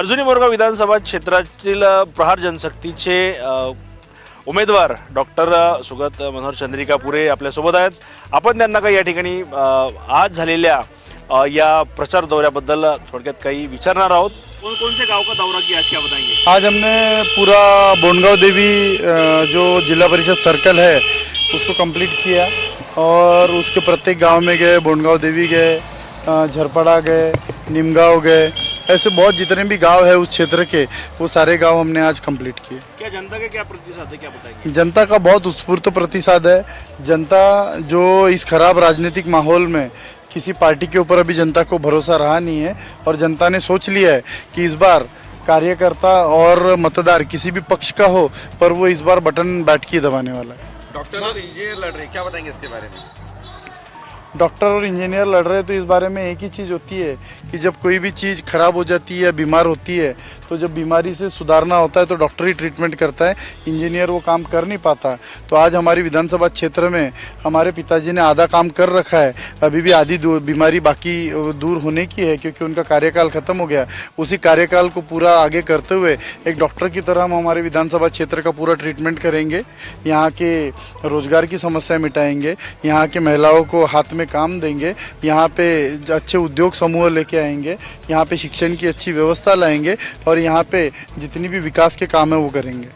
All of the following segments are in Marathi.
अर्जुनी मोरगाव विधानसभा क्षेत्रातील प्रहार जनशक्तीचे उमेदवार डॉक्टर सुगत मनोहर चंद्रिका पुरे आपल्यासोबत आहेत. आपण त्यांना काही या ठिकाणी आज झालेल्या या प्रचार दौऱ्याबद्दल थोडक्यात काही विचारणार आहोत. कौन कौन से गाव का दौरा किया आज क्या बताएंगे आज हमने पूरा बोनगांव देवी जो जिला परिषद सर्कल है उसको कंप्लीट किया और उसके प्रत्येक गांव में गए बोनगांव देवी गए झरपड़ा गए निमगांव गए ऐसे बहुत जितने भी गाँव है उस क्षेत्र के वो सारे गाँव हमने आज कंप्लीट किए। क्या जनता के क्या प्रतिशत है क्या बताएँगे? जनता का बहुत उत्स्फूर्त प्रतिसाद है। जनता जो इस खराब राजनीतिक माहौल में किसी पार्टी के ऊपर अभी जनता को भरोसा रहा नहीं है और जनता ने सोच लिया है कि इस बार कार्यकर्ता और मतदार किसी भी पक्ष का हो पर वो इस बार बटन बैठ के दबाने वाला है। डॉक्टर और इंजीनियर लड़ रहे हैं क्या बताएँगे इसके बारे में? डॉक्टर और इंजीनियर लड़ रहे तो इस बारे में एक ही चीज़ होती है कि जब कोई भी चीज़ खराब हो जाती है बीमार होती है तो जब बीमारी से सुधारना होता है तो डॉक्टर ही ट्रीटमेंट करता है। इंजीनियर वो काम कर नहीं पाता। तो आज हमारी विधानसभा क्षेत्र में हमारे पिताजी ने आधा काम कर रखा है। अभी भी आधी बीमारी बाकी दूर होने की है क्योंकि उनका कार्यकाल खत्म हो गया। उसी कार्यकाल को पूरा आगे करते हुए एक डॉक्टर की तरह हम हमारे विधानसभा क्षेत्र का पूरा ट्रीटमेंट करेंगे। यहाँ के रोज़गार की समस्या मिटाएँगे। यहाँ के महिलाओं को हाथ में काम देंगे। यहाँ पे अच्छे उद्योग समूह लेके आएँगे। यहाँ पे शिक्षण की अच्छी व्यवस्था लाएँगे और यहाँ पे जितनी भी विकास के काम है वो करेंगे।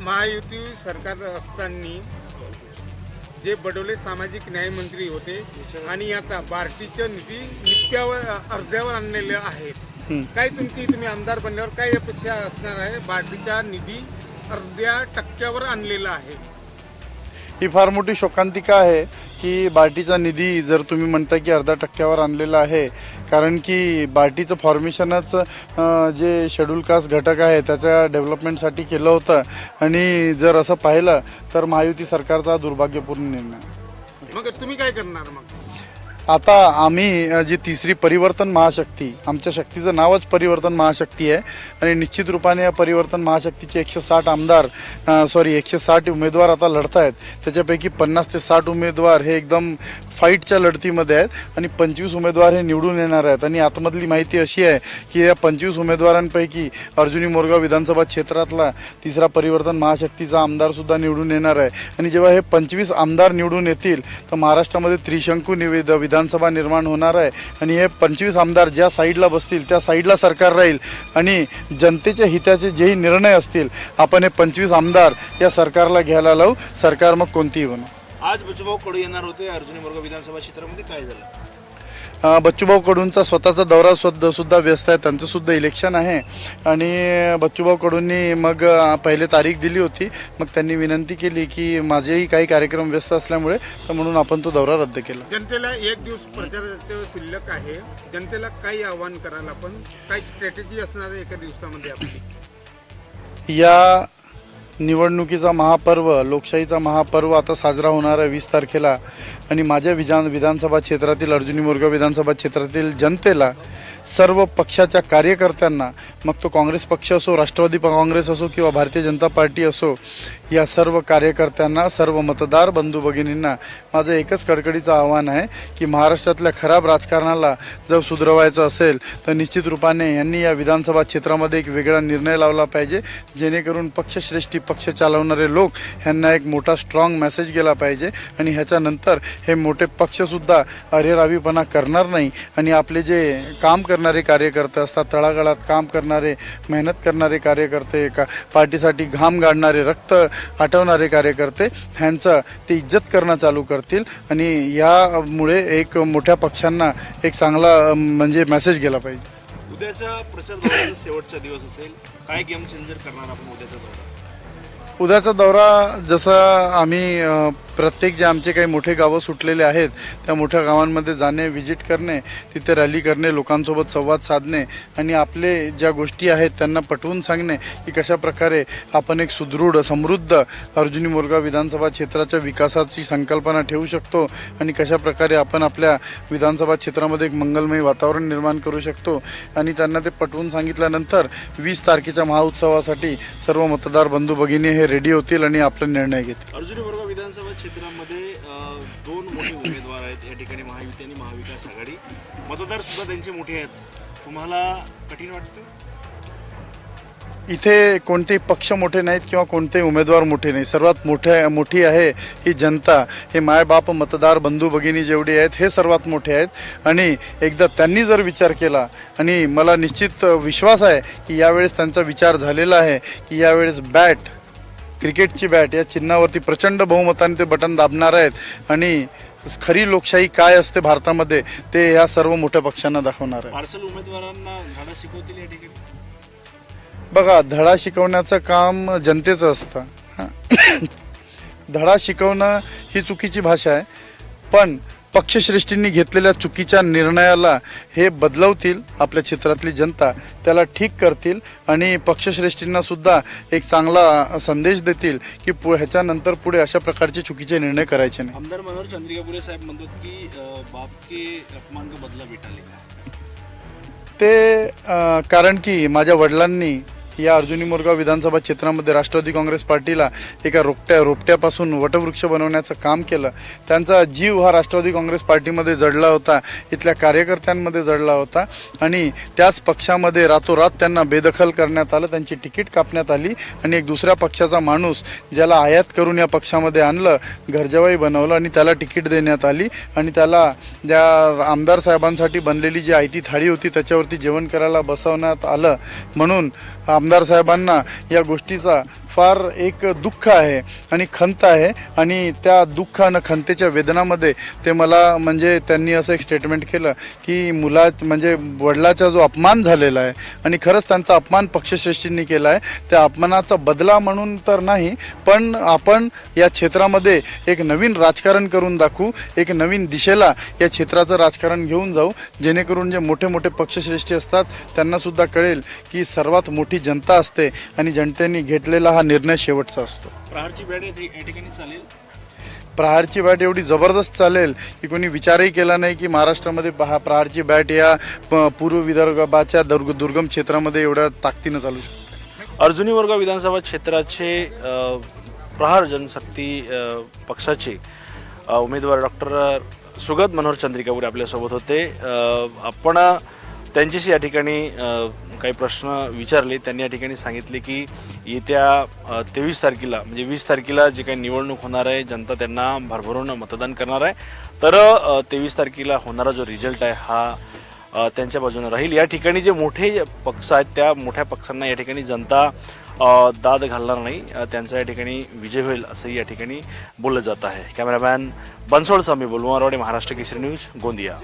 महायुती सरकार असताना जे बडोले सामाजिक न्याय मंत्री होते आणि आता बार्टीच्या निधी निप्प्यावर अर्ध्यावर आणलेले आहेत. हं. काय तुमची तुम्ही आमदार बनल्यावर काय अपेक्षा असणार आहे? बार्टीचा निधी अर्ध्या टक्क्यावर आणलेला आहे. ही फार मोठी शोकांतिका आहे की बार्टीचा निधी जर तुम्ही म्हणता की अर्धा टक्क्यावर आणलेला आहे कारण की बार्टीचं फॉर्मेशनच जे शेड्यूल कास्ट घटक आहे त्याच्या डेव्हलपमेंटसाठी केलं होतं. आणि जर असं पाहिलं तर महायुती सरकारचा दुर्भाग्यपूर्ण निर्णय. मग तुम्ही काय करणार मग? आता आम्ही जी तिसरी परिवर्तन महाशक्ती आमच्या शक्तीचं नावच परिवर्तन महाशक्ती आहे. आणि निश्चित रूपाने या परिवर्तन महाशक्तीचे एकशे साठ आमदार सॉरी एकशे साठ उमेदवार आता लढत आहेत त्याच्यापैकी पन्नास ते साठ उमेदवार हे एकदम फाईटच्या लढतीमध्ये आहेत आणि पंचवीस उमेदवार हे निवडून येणार आहेत. आणि आतमधली माहिती अशी आहे की या पंचवीस उमेदवारांपैकी अर्जुनी मोरगाव विधानसभा क्षेत्रातला तिसरा परिवर्तन महाशक्तीचा आमदारसुद्धा निवडून येणार आहे. आणि जेव्हा हे पंचवीस आमदार निवडून येतील तर महाराष्ट्रामध्ये त्रिशंकू निवेद विधानसभा निर्माण होणार आहे. आणि हे पंचवीस आमदार ज्या साईडला बसतील त्या साईडला सरकार राहील. आणि जनतेच्या हिताचे जेही निर्णय असतील आपण हे पंचवीस आमदार या सरकारला घ्यायला लावू. सरकार मग कोणतीही बनवू आज बच्चूभाऊ कडू येणार होते. अर्जुनी मोरगाव विधानसभा क्षेत्रामध्ये काय झालं? बच्चूभाऊ कडूंचा स्वतःचा दौरा सुद्धा सुद्धा व्यस्त आहे. त्यांचं सुद्धा इलेक्शन आहे. आणि बच्चूभाऊ कडूंनी मग पहिले तारीख दिली होती. मग त्यांनी विनंती केली की माझेही काही कार्यक्रम व्यस्त असल्यामुळे तर म्हणून आपण तो दौरा रद्द केला. जनतेला एक दिवस प्रचाराचं शिल्लक आहे. जनतेला काही आव्हान करायला आपण? काय स्ट्रॅटेजी असणार आहे एका दिवसामध्ये आपली? या निवडणुकीचा महापर्व लोकशाहीचा महापर्व आता साजरा होणार आहे वीस तारखेला. आणि माझ्या विधान विधानसभा क्षेत्रातील अर्जुनी मोरगाव विधानसभा क्षेत्रातील जनतेला सर्व पक्षाच्या कार्यकर्त्यांना मग तो काँग्रेस पक्ष असो राष्ट्रवादी काँग्रेस असो किंवा भारतीय जनता पार्टी असो या सर्व कार्यकर्त्यांना सर्व मतदार बंधू भगिनींना माझं एकच कडकडीचं आव्हान आहे की महाराष्ट्रातल्या खराब राजकारणाला जर सुधरवायचं असेल तर निश्चित रूपाने यांनी या विधानसभा क्षेत्रामध्ये एक वेगळा निर्णय लावला पाहिजे जेणेकरून पक्षश्रेष्ठी पक्ष चालवणारे लोक ह्यांना एक मोठा स्ट्रॉंग मेसेज गेला पाहिजे आणि ह्याच्यानंतर हे मोठे पक्षसुद्धा अरेरावीपणा करणार नाही आणि आपले जे काम करणारे कार्यकर्ते असतात तळागाळात काम करणारे मेहनत करणारे कार्यकर्ते का पार्टीसाठी घाम गाडणारे रक्त आटवणारे कार्यकर्ते ह्यांचं ते इज्जत करणं चालू करतील. आणि यामुळे एक मोठ्या पक्षांना एक चांगला म्हणजे मेसेज गेला पाहिजे. उद्याचा प्रचार शेवटचा दिवस असेल. काय गेम चेंजर करणार आपण उद्याचा दौरा उद्याचा दौरा जसा आम्ही प्रत्येक जे आमचे काही मोठे गावं सुटलेले आहेत त्या मोठ्या गावांमध्ये जाणे व्हिजिट करणे तिथे रॅली करणे लोकांसोबत संवाद साधणे आणि आपले ज्या गोष्टी आहेत त्यांना पटवून सांगणे की कशा प्रकारे आपण एक सुदृढ समृद्ध अर्जुनी मोरगाव विधानसभा क्षेत्राच्या विकासाची संकल्पना ठेवू शकतो आणि कशा प्रकारे आपण आपल्या विधानसभा क्षेत्रामध्ये एक मंगलमय वातावरण निर्माण करू शकतो आणि त्यांना ते पटवून सांगितल्यानंतर वीस तारखेच्या महाउत्सवासाठी सर्व मतदार बंधू भगिनी हे रेडी होतील आणि आपला निर्णय घेतील. अर्जुनी विधानसभा क्षेत्रामध्ये दोन मोठे उमेदवार आहेत या ठिकाणी महायुती आणि महाविकास आघाडी. मतदार सुद्धा त्यांचे मोठे आहेत. तुम्हाला कठीण वाटतं इथे कोणतेही पक्ष मोठे नाहीत किंवा कोणतेही उमेदवार मोठे नाही सर्वात मोठे मोठी आहे ही जनता. हे मायबाप मतदार बंधू भगिनी जेवढे आहेत हे सर्वात मोठे आहेत. आणि एकदा त्यांनी जर विचार केला आणि मला निश्चित विश्वास आहे की यावेळेस त्यांचा विचार झालेला आहे की यावेळेस बॅट क्रिकेटची बॅट या चिन्हावरती प्रचंड बहुमताने ते बटन दाबणार आहेत. आणि खरी लोकशाही काय असते भारतामध्ये ते या सर्व मोठ्या पक्षांना दाखवणार आहे पार्सल उमेदवारांना धडा शिकवतील या ठिकाणी? बघा धडा शिकवण्याचं काम जनतेचं असतं. हां. धडा शिकवणं ही चुकीची भाषा आहे. पण पक्षश्रेष्ठींनी घेतलेल्या चुकीच्या निर्णयाला हे बदलवतील आपल्या क्षेत्रातली जनता त्याला ठीक करतील आणि पक्षश्रेष्ठींना सुद्धा एक चांगला संदेश देतील की पु ह्याच्यानंतर पुढे अशा प्रकारचे चुकीचे निर्णय करायचे नाही. आमदार मनोहर चंद्रिकापुरे साहेब म्हणतात की बाप के अपमान का बदला भेटाले ते कारण की माझ्या वडिलांनी या अर्जुनी मोरगाव विधानसभा क्षेत्रामध्ये राष्ट्रवादी काँग्रेस पार्टीला एका रोपट्या रोपट्यापासून वटवृक्ष बनवण्याचं काम केलं. त्यांचा जीव हा राष्ट्रवादी काँग्रेस पार्टीमध्ये जडला होता इथल्या कार्यकर्त्यांमध्ये जडला होता आणि त्याच पक्षामध्ये रातोरात त्यांना बेदखल करण्यात आलं त्यांची तिकीट कापण्यात आली आणि एक दुसऱ्या पक्षाचा माणूस ज्याला आयात करून या पक्षामध्ये आणलं घरजवाई बनवलं आणि त्याला तिकीट देण्यात आली आणि त्याला ज्या आमदार साहेबांसाठी बनलेली जी आयती थाळी होती त्याच्यावरती जेवण करायला बसवण्यात आलं. म्हणून आमदार साहेबांना या गोष्टीचा फार एक दुःख आहे आणि खंत आहे. आणि त्या दुःख आणि खंतेच्या वेदनामध्ये ते मला म्हणजे त्यांनी असं एक स्टेटमेंट केलं की मुला म्हणजे वडिलाचा जो अपमान झालेला आहे आणि खरंच त्यांचा अपमान पक्षश्रेष्ठींनी केला आहे. त्या अपमानाचा बदला म्हणून तर नाही पण आपण या क्षेत्रामध्ये एक नवीन राजकारण करून दाखवू एक नवीन दिशेला या क्षेत्राचं राजकारण घेऊन जाऊ जेणेकरून जे मोठे मोठे पक्षश्रेष्ठी असतात त्यांनासुद्धा कळेल की सर्वात मोठी जन जनता असते आणि जनतेने घेतलेला हा निर्णय शेवटचा असतो. प्रहारची बॅट या ठिकाणी चालेल? प्रहारची बॅट एवढी जबरदस्त चालेल की कोणी विचारही केला नाही की महाराष्ट्रामध्ये पहा प्रहारची बॅट या पूर्व विदर्भाच्या दुर्ग दुर्गम क्षेत्रामध्ये एवढ्या ताकदीनं चालू शकते. अर्जुनी वर्ग विधानसभा क्षेत्राचे प्रहार जनशक्ती पक्षाचे उमेदवार डॉक्टर सुगत मनोहर चंद्रिकापुरे आपल्यासोबत होते. आपण त्यांच्याशी या ठिकाणी काही प्रश्न विचारले त्यांनी या ठिकाणी सांगितले की येत्या तेवीस तारखेला म्हणजे वीस तारखेला जे काही निवडणूक होणार आहे जनता त्यांना भरभरून मतदान करणार आहे. तर तेवीस तारखेला होणारा जो रिझल्ट आहे हा त्यांच्या बाजूने राहील. या ठिकाणी जे मोठे पक्ष आहेत त्या मोठ्या पक्षांना या ठिकाणी जनता दाद घालणार नाही. त्यांचा या ठिकाणी विजय होईल असंही या ठिकाणी बोललं जात आहे. Cameraman Bansod Swami Bolwarwade Maharashtra Kesari news Gondia.